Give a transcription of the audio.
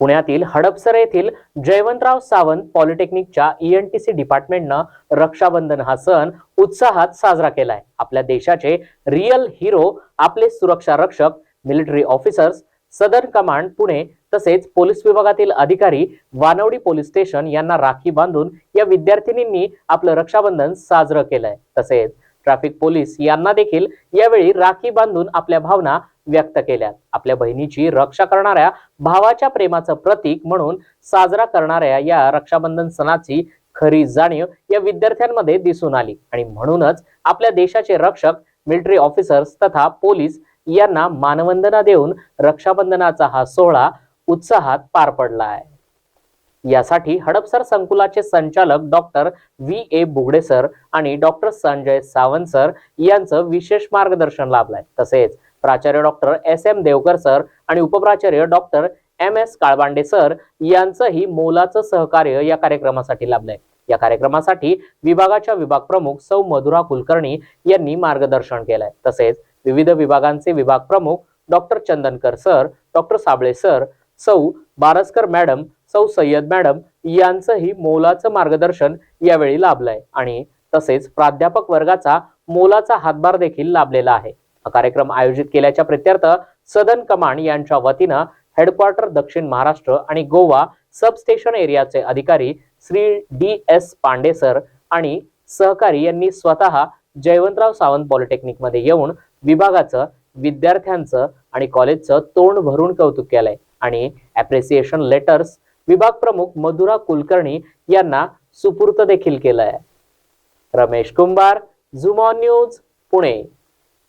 पुण्यातील हडपसर येथील जयवंतराव सावंत पॉलिटेक्निकच्या ईएनटीसी डिपार्टमेंटनं रक्षाबंधन हा सण उत्साहात साजरा केलाय. आपल्या देशाचे रिअल हिरो आपले सुरक्षा रक्षक military officers southern command Pune तसेच पोलीस विभागातील अधिकारी वानवडी पोलीस स्टेशन यांना राखी बांधून या विद्यार्थिनींनी आपलं रक्षाबंधन साजरं केलंय. तसेच ट्रॅफिक पोलीस यांना देखील यावेळी राखी बांधून आपल्या भावना व्यक्त केल्या आपल्या बहिणीची रक्षा करणाऱ्या भावाच्या प्रेमाचं प्रतीक म्हणून साजरा करणाऱ्या या रक्षाबंधन सणाची खरी जाणीव या विद्यार्थ्यांमध्ये दिसून आली. आणि म्हणूनच आपल्या देशाचे रक्षक मिलिटरी ऑफिसर्स तथा पोलीस यांना मानवंदना देऊन रक्षाबंधनाचा हा सोहळा उत्साहात पार पडला आहे. यासाठी हडपसर संकुलाचे संचालक doctor V A Bugade sir आणि डॉक्टर संजय सावंत सर यांचं विशेष मार्गदर्शन लाभलंय. तसेच प्राचार्य doctor S M Devkar sir आणि उपप्राचार्य doctor M S Kalbande sir यांचंही मोलाचं सहकार्य या कार्यक्रमासाठी लाभलंय. या कार्यक्रमासाठी विभागाच्या विभाग प्रमुख सौ मधुरा कुलकर्णी यांनी मार्गदर्शन केलंय. तसेच विविध विभागांचे विभाग प्रमुख doctor Chandankar sir doctor Sable sir सौ बारसकर मॅडम सौ सय्यद मॅडम यांचंही मोलाचं मार्गदर्शन यावेळी लाभलंय. आणि तसेच प्राध्यापक वर्गाचा मोलाचा हातभार देखील लाभलेला आहे. हा कार्यक्रम आयोजित केल्याच्या प्रत्यर्थ सदन कमांड यांच्या वतीनं हेडक्वार्टर दक्षिण महाराष्ट्र आणि गोवा सब स्टेशन एरियाचे अधिकारी Shri D S Pande sir आणि सहकारी यांनी स्वतः जयवंतराव सावंत पॉलिटेक्निकमध्ये येऊन विभागाचं विद्यार्थ्यांचं आणि कॉलेजचं तोंड भरून कौतुक केलंय. आणि ॲप्रिसिएशन लेटर्स विभाग प्रमुख मधुरा कुलकर्णी यांना सुपूर्त देखील केलंय. रमेश कुंभार झुमॉन न्यूज पुणे.